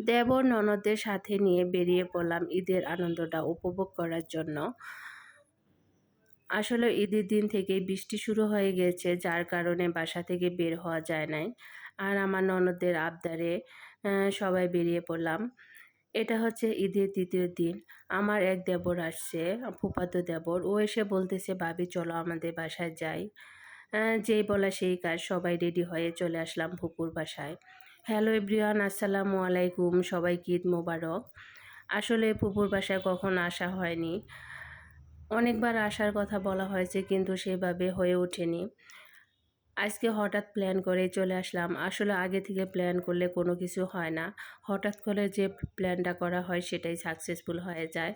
দেবর ননদের সাথে নিয়ে বেরিয়ে পড়লাম ঈদের আনন্দটা উপভোগ করার জন্য। আসলে ঈদের দিন থেকে বৃষ্টি শুরু হয়ে গেছে, যার কারণে বাসা থেকে বের হওয়া যায় নাই। আর আমার ননদের আবদারে সবাই বেরিয়ে পড়লাম। এটা হচ্ছে ঈদের দ্বিতীয় দিন। আমার এক দেবর আসছে ফুপাতো দেবর। ও এসে বলতেছে, ভাবি, চলো আমাদের বাসায় যাই। যেই বলা সেই কাজ সবাই রেডি হয়ে চলে আসলাম ফুপুর বাসায়। হ্যালো এভরিওয়ান, আসসালামু আলাইকুম। সবাইকে ঈদ মোবারক। আসলে ফুপুর বাসায় কখনো আসা হয়নি। অনেকবার আসার কথা বলা হয়েছে কিন্তু সেভাবে হয়ে ওঠেনি। আজকে হঠাৎ প্ল্যান করে চলে আসলাম। আসলে আগে থেকে প্ল্যান করলে কোনো কিছু হয় না। হঠাৎ করে যে প্ল্যানটা করা হয় সেটাই সাকসেসফুল হয়ে যায়।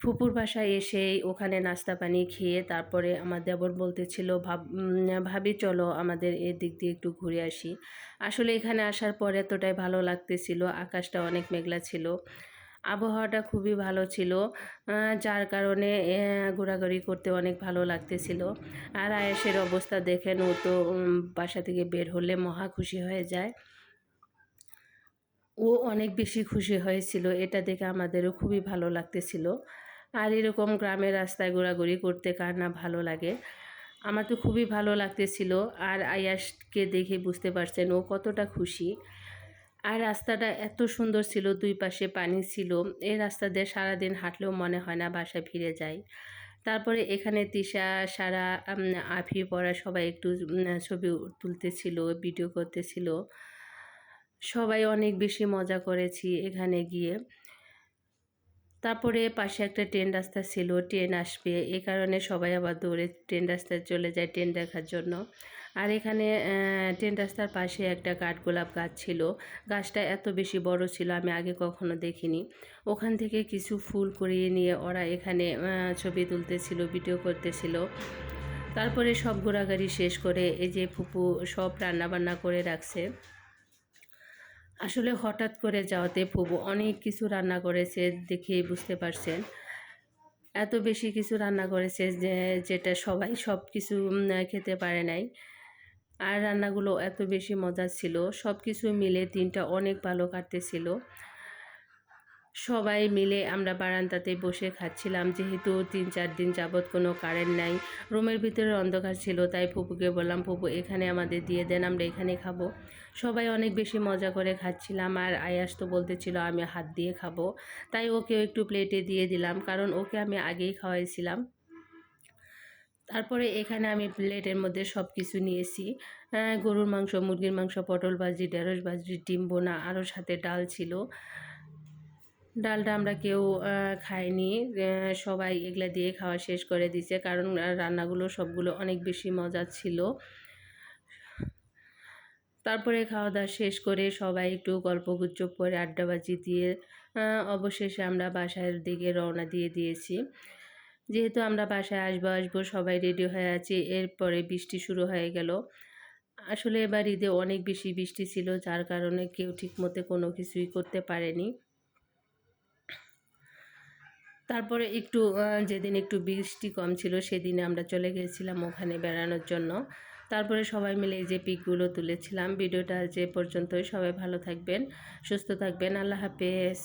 ফুপুর বাসায় এসেই ওখানে নাস্তা পানি খেয়ে তারপরে আমার দেবর বলতেছিল, ভাব ভাবি চলো আমাদের এর দিক দিয়ে একটু ঘুরে আসি। আসলে এখানে আসার পর এতটাই ভালো লাগতেছিল, আকাশটা অনেক মেঘলা ছিল, আবহাওয়াটা খুবই ভালো ছিল যার কারণে ঘোরাঘুরি করতে অনেক ভালো লাগতেছিল। আর আয়েসের অবস্থা দেখেন, ও তো বাসা থেকে বের হলে মহা খুশি হয়ে যায়। ও অনেক বেশি খুশি হয়েছিল, এটা দেখে আমাদেরও খুবই ভালো লাগতেছিল। আর এরকম গ্রামের রাস্তায় ঘোরাঘুরি করতে কার না ভালো লাগে। আমার তো খুবই ভালো লাগতেছিল আর আয়াসকে দেখে বুঝতে পারছেন ও কতটা খুশি। আর রাস্তাটা এত সুন্দর ছিল, দুই পাশে পানি ছিল। এই রাস্তা দিয়ে সারাদিন হাঁটলেও মনে হয় না বাসায় ফিরে যাই। তারপরে এখানে তিশা, সারা আফি পড়া সবাই একটু ছবি তুলতেছিল ভিডিও করতেছিল। সবাই অনেক বেশি মজা করেছি এখানে গিয়ে। তারপরে পাশে একটা ট্রেন রাস্তা ছিল, ট্রেন আসবে। এ কারণে সবাই আবার দৌড়ে ট্রেন রাস্তায় চলে যায় ট্রেন দেখার জন্য। আর এখানে ট্রেন রাস্তার পাশে একটা কাঠগোলাপ গাছ ছিল। গাছটা এত বেশি বড় ছিল, আমি আগে কখনো দেখিনি। ওখান থেকে কিছু ফুল করিয়ে নিয়ে ওরা এখানে ছবি তুলতেছিল, ভিডিও করতেছিল। তারপরে সব ঘোরাঘুরি শেষ করে এই যে ফুপু সব রান্নাবান্না করে রাখছে। আসলে হঠাৎ করে যাওয়াতে ফুবু অনেক কিছু রান্না করেছে দেখেই বুঝতে পারছেন। এত বেশি কিছু রান্না করেছে যে, যেটা সবাই সব কিছু খেতে পারে নাই। আর রান্নাগুলো এত বেশি মজা ছিল। সব কিছু মিলে দিনটা অনেক ভালো কাটতেছিল। সবাই মিলে আমরা বারান্দাতে বসে খাচ্ছিলাম। যেহেতু তিন, চার দিন যাবৎ কোনো কারেন্ট নাই, রুমের ভিতরে অন্ধকার ছিল, তাই ফুপুকে বললাম, ফুপু, এখানে আমাদের দিয়ে দেন, আমরা এখানে খাব। সবাই অনেক বেশি মজা করে খাচ্ছিলাম, আর আয়াস তো বলতেছিল, আমি হাত দিয়ে খাব। তাই ওকে একটু প্লেটে দিয়ে দিলাম, কারণ ওকে আমি আগেই খাওয়াইছিলাম। তারপরে এখানে আমি প্লেটের মধ্যে সব কিছু নিয়েছি গরুর মাংস, মুরগির মাংস, পটল ভাজি, ঢেঁড়স ভাজি, ডিম বোনা, আরও সাথে ডাল ছিল। ডালটা আমরা কেউ খাইনি। সবাই এগুলা দিয়ে খাওয়া শেষ করে দিছে। কারণ রান্নাগুলো সবগুলো অনেক বেশি মজা ছিল। তারপরে খাওয়া দাওয়া শেষ করে সবাই একটু গল্প গুজব করে আড্ডাবাজি দিয়ে অবশেষে আমরা বাসার দিকে রওনা দিয়ে দিয়েছি। যেহেতু আমরা বাসায় আসব আসব সবাই রেডি হয়ে আছি, এরপরে বৃষ্টি শুরু হয়ে গেল। আসলে এবার ঈদে অনেক বেশি বৃষ্টি ছিল, যার কারণে কেউ ঠিক মতো কোনো কিছুই করতে পারেনি। তারপরে একটু যেদিন একটু বৃষ্টি কম ছিল সেদিনে আমরা চলে গিয়েছিলাম ওখানে বেড়ানোর জন্য। তারপরে সবাই মিলে এই যে পিকগুলো তুলেছিলাম। ভিডিওটা যে পর্যন্তই। সবাই ভালো থাকবেন, সুস্থ থাকবেন। আল্লাহ হাফেজ।